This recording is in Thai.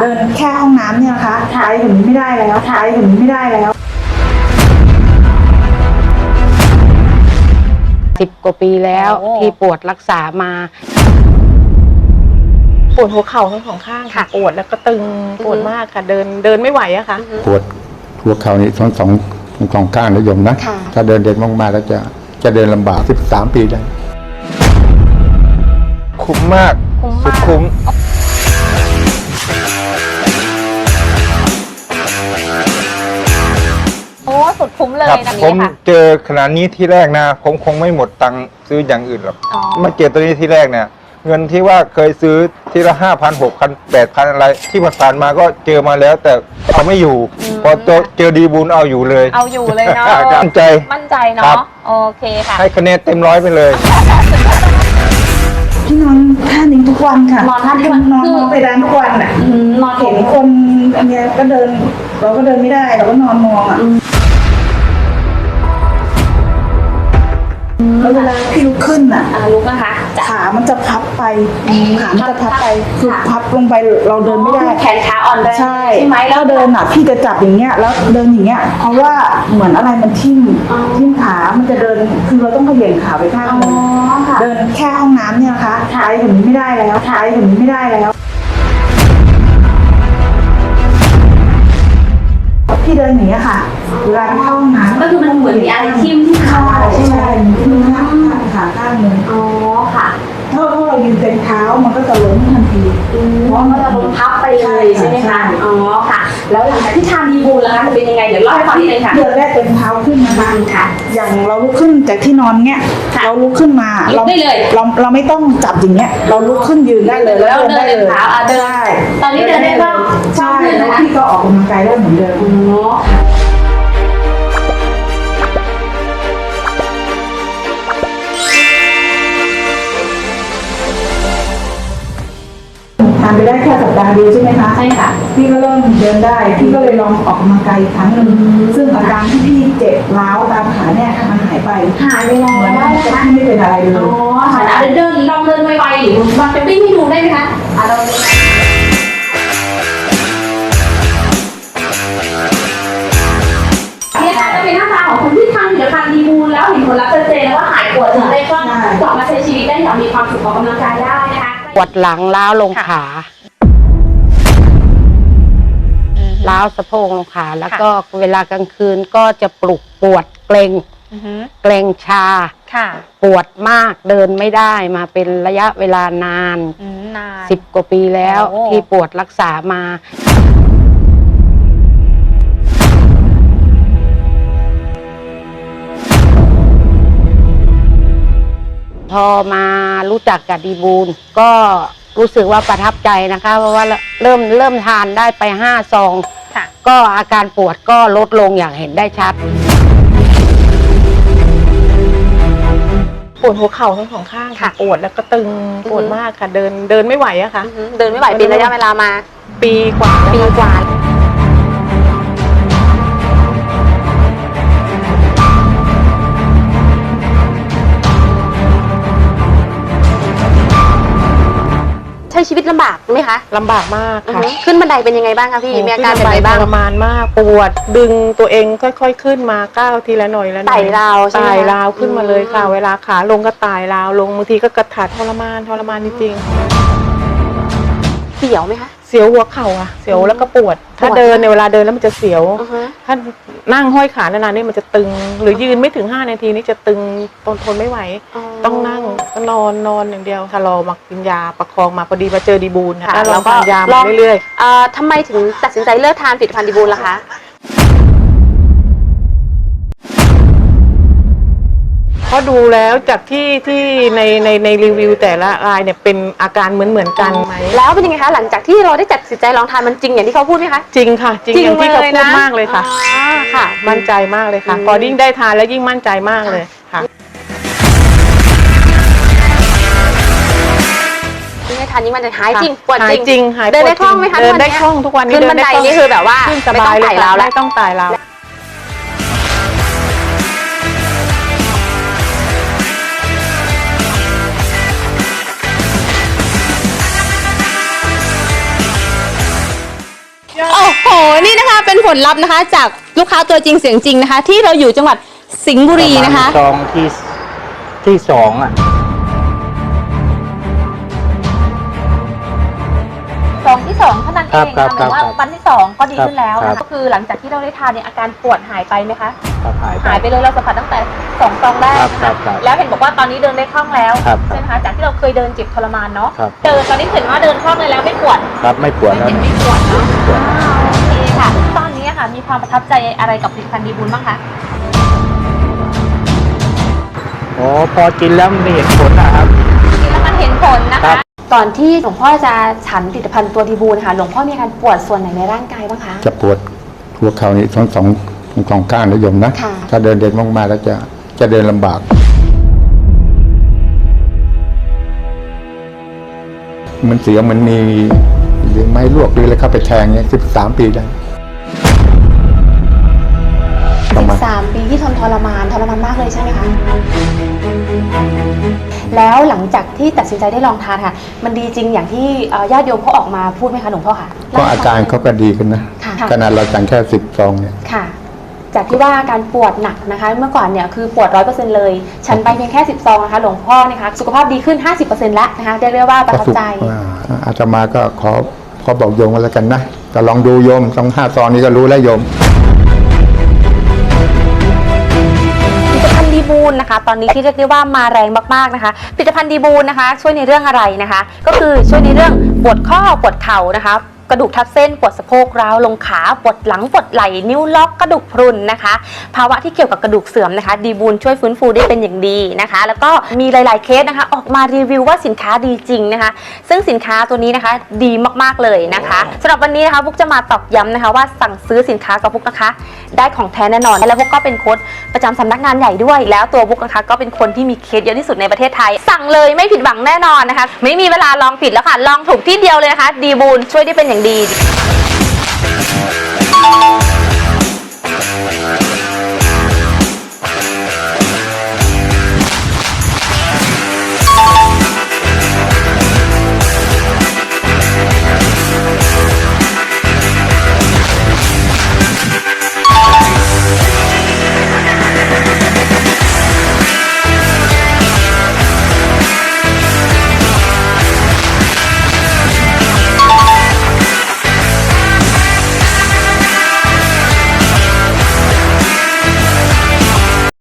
เดินแค่ห้องน้ำเนี่ยนะคะไปถึงนี้ไม่ได้แล้วไปถึงนี้ไม่ได้แล้วสิบกว่าปีแล้วโอ้ ที่ปวดรักษามา ปวดหัวเข่าทั้งสองข้างค่ะค่ะปวดแล้วก็ตึงปวดมากค่ะ เดินเดินไม่ไหวอะค่ะ ปวดหัวเข่านี่ทั้งสองทั้งสองข้างนะโยมนะค่ะถ้าเดินเดินมากๆแล้วจะจะเดินลำบาก 13 ปีได้ คุ้มมากคุ้มสุมาดกคุ้ม สุดคุ้มเลยครับนะผนี้มค่ะ เจอขนาดนี้ที่แรกนะ ผมคงไม่หมดตังค์ซื้ออย่างอื่นหรอกอ๋อ มาเจอตัวนี้ที่แรกเนี่ย เงินที่ว่าเคยซื้อทีละห้าพันหกพันแปดพันอะไร ที่ผ่านๆมาก็เจอมาแล้ว แต่เอาไม่อยู่พอเจอเจอดีบุญเอาอยู่เลยเอาอยู่เลยเนาะมั่นใจ มั่นใจครัเนาะบ โอเคค่ะ ให้คะแนนเต็มร้อยไปเลย พี่นอนท่านี้ทุกวันค่ะนอนท่านี้ทุกวันนอนคือนอนไปร้านทุกวันอะอืมนอนเห็นคนอันเนี้ยก็เดิน เราก็เดินไม่ได้เราก็นอนมองอะ แล้วเวลาพี่ลุกขึ้นอะอ่าลุกนะคะจะขามันจะพับไปขามันจะพับไปคือค่ะ พับลงไปเราเดินไม่ได้ แขนขาอ่อนแรงใช่ใช่ไหมแล้วถ้าเดินอะพี่จะจับอย่างเงี้ยแล้วเดินอย่างเงี้ยเพราะว่าเหมือนอะไรมันทิ่มอ๋อทิ่มขามันจะเดินคือเราต้องเขย่งขาไปข้างหนึงค่ะ เดินแค่ห้องน้ำเนี่ยนะคะไปถึงนี้ไม่ได้แล้วไปถึงนี้ไม่ได้แล้ว พี่เดินอย่างเงี้ยค่ะเวลาที่เข้าห้องน้ำก็คือมันเหมือนมีอะไรทิ่มที่ขาใช่ใช่ไหมใช่ทิ่มข้างขาข้างหนึงอ๋อค่ะถ้าถ้าเรายืนเต็มเท้ามันก็จะล้มทันทีเพราะมันจะลงพับไปเลยใช่ไหมใช่คะอ๋อค่ะ แล้วหลังจากที่ทานดีบูลแล้วคะจะเป็นยังไงเดี๋ยวเล่าให้ฟังนิดนึงค่ะเดือนแรกเต็มเท้าขึ้นนะคะค่ะ อย่างเราลุกขึ้นจากที่นอนเงี้ยค่ะเราลุกขึ้นมาลุกได้เลยเราเราไม่ต้องจับอย่างเงี้ย เราลุกขึ้นยืนได้เลยแล้วเดินได้เดินเลยเท้าอะเดินใช่ตอนนี้เดินได้บ้าง ใช่บ้างขึ้นแล้วนะคะพี่ก็ออกกำลังกายได้เหมือนเดิมอ๋อทานไปได้แค่สัปดาห์เดียวใช่ไหมคะใช่ค่ะพี่ก็เริ่มเดินได้พี่ก็เลยลองออกกำลังกายอีกครั้งหนึ่งซึ่งอาการที่พี่เจ็บร้าวตามขาเนี่ยมันหายไปหายไปแล้วเหมือนได้ว่านะคะพี่ไม่เป็นอะไรเลอ๋อยค่ะอะเดินลองเดินไวๆหรือมาเป็นวิ่งให้ดูได้ไหมคะอะเรา อย่างมีความสุขออกกำลังกายได้นะคะปวดหลังล้าวลงขาล้าวสะโพกลงขาแล้วก็เวลากลางคืนก็จะปลุกปวดเกรงเกรงชาค่ะปวดมากเดินไม่ได้มาเป็นระยะเวลานานนานสิบกว่าปีแล้วโอ้ที่ปวดรักษามา พอมารู้จักกับดีบูลก็รู้สึกว่าประทับใจนะคะ เพราะว่าเริ่มเริ่มทานได้ไปห้าซองค่ะก็อาการปวดก็ลดลงอย่างเห็นได้ชัด ปวดหัวเข่าทั้งสองข้างค่ะค่ะ ปวดแล้วก็ตึงปวดมากค่ะ เดินเดินไม่ไหวอะค่ะ เดินไม่ไหวเป็นระยะเวลามา ปีกว่าปีกว่า ช้ชีวิตลำบากไหมคะลำบากมากอือค่ะฮึขึ้นบันไดเป็นยังไงบ้างคะพี่ มีอาการเป็นขึ้อะไรนบ้าง ทรมานมากปวดดึงตัวเองค่อย ๆ ขึ้นมาก้าวทีละหน่อยละหน่อยไต่ราวใช่ไหมไต่คะราวขึ้นมาเลยค่ะ อืม เวลาขาลงก็ไต่ราวลงบางทีก็กระถัดทรมานทรมานจริงเสียวไหมคะๆเสียวหัวเข่าอะเสียวแล้วก็ปวด ถ้าปวด เดินในยเวลาเดินแล้วมันจะเสียว อือฮึถ้านั่งห้อยขานานๆนี่มันจะตึง หรือยืนไม่ถึง 5 นาทีนี่จะตึงทนทนไม่ไหว ต้องนั่งก็นอนนอนอย่างเดียวถ้ารอมากินยาประคองมาพอดีมาเจอดีบูลนะค่ะแล้วแล้เราวก็ก็ทานยาลมาองเรื่อยเอ่อทำไมถึงตัดสินใจเลิกทานผลิตภัณฑ์ดีบูลล่ะคะ ราะดูแล้วจากที่ที่ในในในรีวิวแต่ละรายเนี่ยเป็นอาการเหมือนเหมือนๆกันไหมแล้วเป็นยังไงคะหลังจากที่เราได้ตัดสินใจลองทานมันจริงอย่างที่เขาพูดไหมคะ จริงค่ะ จริงอย่างที่เขาพูดมากเลยค่ะอ๋อค่ะ มั่นใจมากเลยค่ะอืมพอยิ่งได้ทานแล้วยิ่งมั่นใจมากเลยค่ะยิ่งได้ทานยิ่งมันจะหายจริงปวดหาจยริงจริงหายเดินได้ปวคล่องไหมคะเดินได้ทุกวันเนี้ยคล่องทุกวันนี้ขึ้นเดิบันไดล่งนี่คือแบบว่าขึ้นสไม่บาต้องยเลยไต่ค่ะราวแล้ว ไม่ต้องไต่ราวนี่นะค เป็นผลลัพธ์นะคะ จากลูกค้าตัวจริงเสียงจริงนะคะ ที่เราอยู่จังหวัดสิงห์บุรีนะคะ ซองที่ที่สองอะ ซองที่สองเท่านั้นเองครันะบหรือว่าครับวันที่สองก็ดีครับขึ้นแล้วครันะบ ก็คือหลังจากที่เราได้ทานเนี่ยอาการปวดหายไปไหมคะ ครับหายไป หายไปเลยเราสัมผัสตั้งแต่สองซองแรกครับนะครัคะบครับแล้วเห็นบอกว่าตอนนี้เดินได้คล่องแล้วครับใช่ไหมคะจากที่เราเคยเดินเจ็บทรมานเนาะครับ เดินตอนนี้เห็นว่าเดินคล่องเลยแล้วไม่ปวดครับไม่ปวดไม่แล้ว เจ็บไม่ปวดเนาะอ่าโอเคค่ะ ตอนนี้ค่ะมีความประทับใจอะไรกับผลิตภัณฑ์ดีบุญบ้างคะอ๋อพอกินแล้วมันเห็นผลนะครับ กินแล้วมันเห็นผลนะครัคะบ ก่อนที่หลวงพ่อจะฉันผลิตภัณฑ์ตัวดีบูลค่ะหลวงพ่อมีอาการปวดส่วนไหนในร่างกายบ้างคะ จะปวดหัวเข่านี่ทั้งสองทั้งสองข้างนะโยมนะ ค่ะ ถ้าเดินเดินมากๆแล้วจะจะเดินลำบาก มันเสียงมันมีหรือไม้ลวกหรืออะไรเข้าไปแทงเนี่ยสิบสามปีได้ป ระมาณสามปีที่ทนทรมานทรมานมากเลยใช่ไหมคะแล้วหลังจากที่ตัดสินใจได้ลองทานค่ะ มันดีจริงอย่างที่เอ่อญาติโยมเขาออกมาพูดไหมคะหลวงพ่อค่ะก็อาการเขาก็ดีขึ้นนะค่ะขนาดเราสั่งแค่สิบซองเนี่ยค่ะ จากที่ว่าอาการปวดหนักนะคะ เมื่อก่อนเนี่ยคือปวดร้อยเปอร์เซ็นต์เลยฉันไปเพียงแค่สิบซองนะคะหลวงพ่อนะคะ สุขภาพดีขึ้น50%แล้วนะคะเรียกได้ว่าประทับใจอ่าอาตมาก็ขอขอบอกโยมกันแล้วกันนะก็ลองดูโยมสองห้าซองนี้ก็รู้แล้วโยม บูลนะคะ ตอนนี้ที่เรียกได้ว่ามาแรงมากๆนะคะผลิตภัณฑ์ดีบูลนะคะ ช่วยในเรื่องอะไรนะคะ ก็คือช่วยในเรื่องปวดข้อปวดเข่านะคะ กระดูกทับเส้นปวดสะโพกร้าวลงขาปวดหลังปวดไหล่นิ้วล็อกกระดูกพรุนนะคะ ภาวะที่เกี่ยวกับกระดูกเสื่อมนะคะ ดีบูลช่วยฟื้นฟูได้เป็นอย่างดีนะคะ แล้วก็มีหลาย ๆเคสนะคะ ออกมารีวิวว่าสินค้าดีจริงนะคะ ซึ่งสินค้าตัวนี้นะคะดีมากๆเลยนะคะสำหรับวันนี้นะคะพวกจะมาตอกย้ำนะคะว่าสั่งซื้อสินค้ากับพวกนะคะ ได้ของแท้แน่นอน แล้วพวกก็เป็นโค้ดประจำสำนักงานใหญ่ด้วย แล้วตัวพวกนะคะ ก็เป็นคนที่มีเคสเยอะที่สุดในประเทศไทย สั่งเลยไม่ผิดหวังแน่นอนนะคะ ไม่มีเวลาลองผิดแล้วค่ะลองถูกที่เดียวเลยนะคะ ดีบูลช่วยได้เป็นอย่างดี